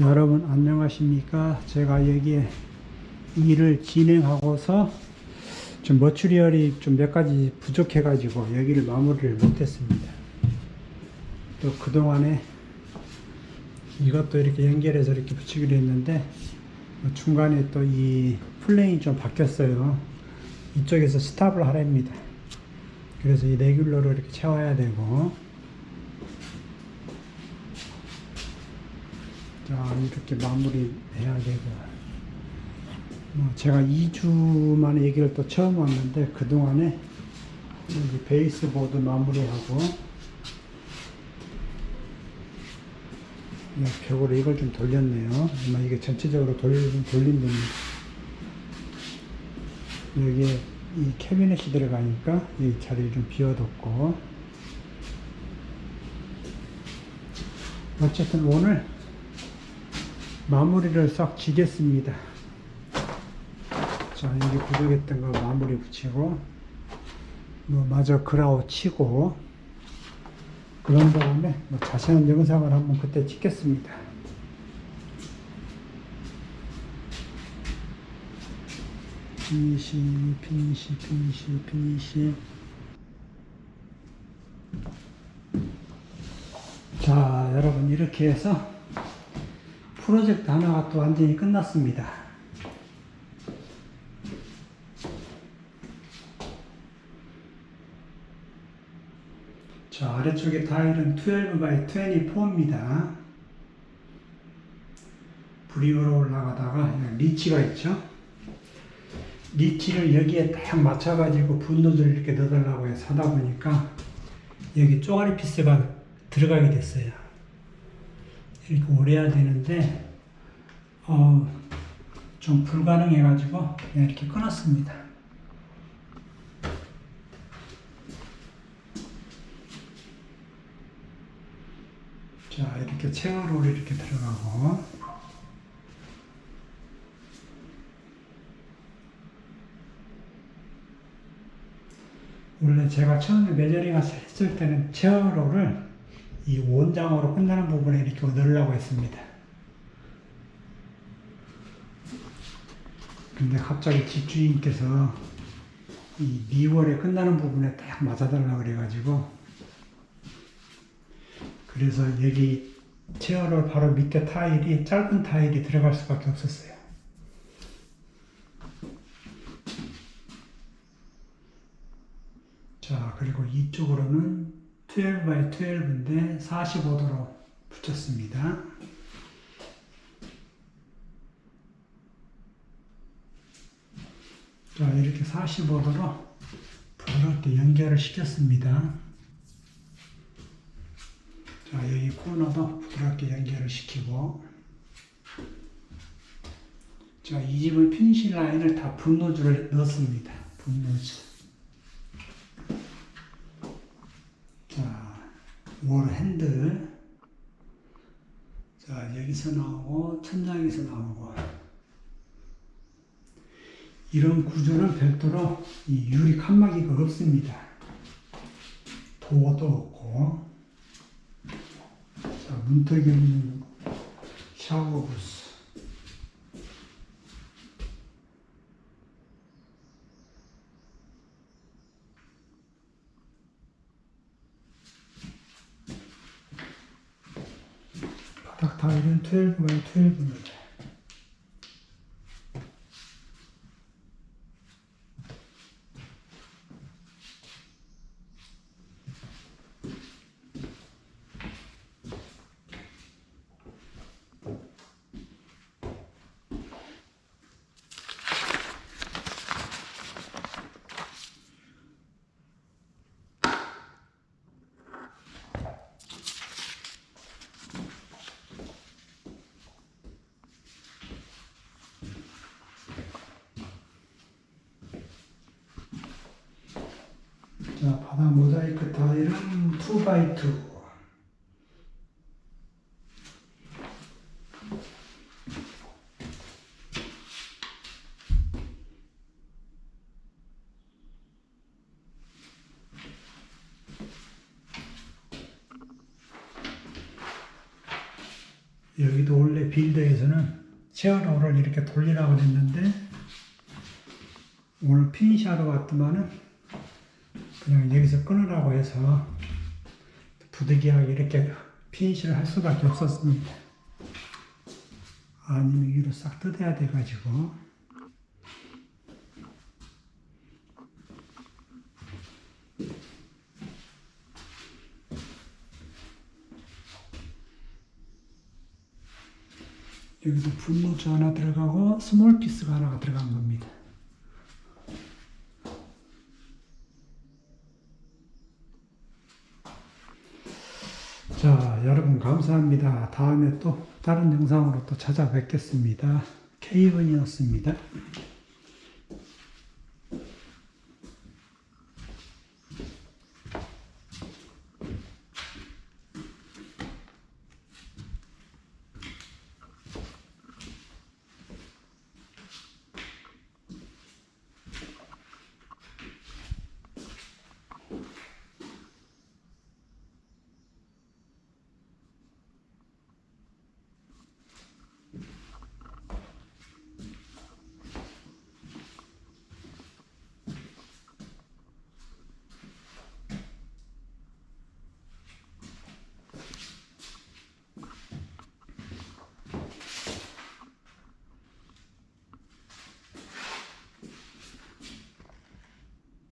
여러분 안녕하십니까? 제가 여기에 일을 진행하고서 좀 머추리얼이 좀 몇 가지 부족해 가지고 여기를 마무리를 못했습니다. 또 그동안에 이것도 이렇게 연결해서 이렇게 붙이기로 했는데 뭐 중간에 또 이 플레인이 좀 바뀌었어요. 이쪽에서 스탑을 하랍니다. 그래서 이 레귤러로 이렇게 채워야 되고 자 이렇게 마무리 해야 되고. 뭐 제가 2주 만에 여기를 또 처음 왔는데 그동안에 여기 베이스보드 마무리하고 이 벽으로 이걸 좀 돌렸네요. 아마 이게 전체적으로 돌, 돌린 겁니다 여기에 이 캐비넷이 들어가니까 이 자리를 좀 비워뒀고. 어쨌든 오늘 마무리를 싹 지겠습니다. 자, 여기 부족했던 거 마무리 붙이고, 뭐, 마저 그라우 치고, 그런 다음에 뭐 자세한 영상을 한번 그때 찍겠습니다. 피니시, 피니시, 피니시, 피니시. 자, 여러분, 이렇게 해서 프로젝트 하나가 또 완전히 끝났습니다. 자, 아래쪽에 타일은 12 by 24입니다. 브리오로 올라가다가 리치가 있죠. 리치를 여기에 딱 맞춰가지고 분노를 이렇게 넣어달라고 해서 하다 보니까 여기 쪼가리 피스가 들어가게 됐어요. 이렇게 오래 해야 되는데 어, 좀 불가능해가지고 이렇게 끊었습니다. 자 이렇게 체어롤이 이렇게 들어가고 원래 제가 처음에 메저링을 했을 때는 체어롤을 이 원장으로 끝나는 부분에 이렇게 넣으려고 했습니다. 근데 갑자기 집주인께서 이 리월에 끝나는 부분에 딱 맞아달라고 그래가지고 그래서 여기 체어롤 바로 밑에 타일이 짧은 타일이 들어갈 수밖에 없었어요. 자, 그리고 이쪽으로는 12 by 12인데 45도로 붙였습니다. 자, 이렇게 45도로 부드럽게 연결을 시켰습니다. 자, 여기 코너도 부드럽게 연결을 시키고 자, 이 집은 피니시 라인을 다 분노즈를 넣었습니다. 분노즈. 자, 월 핸들. 자, 여기서 나오고, 천장에서 나오고. 이런 구조는 별도로 이 유리 칸막이가 없습니다. 도어도 없고. 자, 문턱이 없는 샤워 부스. 타일은 12 by 12입니다. 자, 바닥 모자이크 타일은 2x2. 여기도 원래 빌드에서는 체어로를 이렇게 돌리라고 그랬는데 오늘 피니시하러 왔더만은 그냥 여기서 끊으라고 해서 부득이하게 이렇게 피니시를 할 수밖에 없었습니다. 아니면 위로 싹 뜯어야 돼가지고 여기도 분노즈 하나 들어가고 스몰 피스가 하나가 들어간 겁니다. 자, 여러분 감사합니다. 다음에 또 다른 영상으로 또 찾아뵙겠습니다. 케이븐이었습니다.